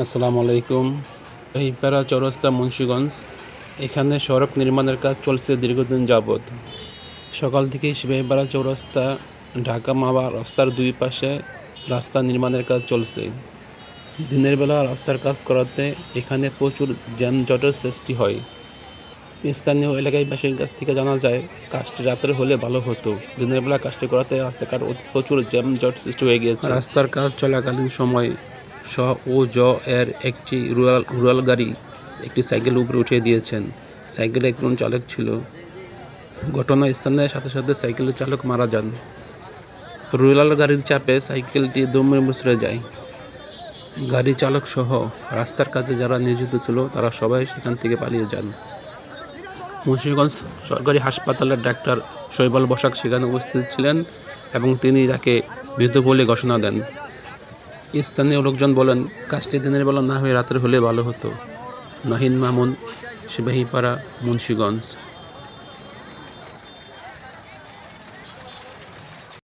আসসালামু আলাইকুম। হিপারা চৌরাস্তা মুন্সিগঞ্জ, এখানে সড়ক নির্মাণের কাজ চলছে দীর্ঘদিন যাবৎ। সকাল থেকেই শিবাইপাড়া চৌরাস্তা, ঢাকা মাওয়া রাস্তার দুই পাশে রাস্তা নির্মাণের কাজ চলছে। দিনের বেলা রাস্তার কাজ করাতে এখানে প্রচুর যানজটের সৃষ্টি হয়। স্থানীয় এলাকায় বাসীর কাছ থেকে জানা যায়, কাজটি রাতের হলে ভালো হতো। দিনের বেলা কাজটি করাতে রাস্তাঘাট প্রচুর জ্যামজট সৃষ্টি হয়ে গিয়েছে। রাস্তার কাজ চলাকালীন সময় স ও জ এর একটি রুরাল রুরাল গাড়ি একটি সাইকেল উপরে উঠিয়ে দিয়েছেন। সাইকেলে একজন চালক ছিল। ঘটনাস্থানের সাথে সাথে সাইকেলের চালক মারা যান। রুরাল গাড়ির চাপে সাইকেলটি দমে মুচড়ে যায়। গাড়ি চালক সহ রাস্তার কাজে যারা নিয়োজিত ছিল, তারা সবাই সেখান থেকে পালিয়ে যান। মুন্সিগঞ্জ সরকারি হাসপাতালের ডাক্তার শৈবাল বসাক সেখানে উপস্থিত ছিলেন এবং তিনি তাকে মৃত বলে ঘোষণা দেন। স্থানীয় লোকজন বলেন, কাজটি দিনের বেলা না হয়ে রাতের হলে ভালো হতো। নাহিন মামুন সিবাহীপাড়া মুন্সিগঞ্জ।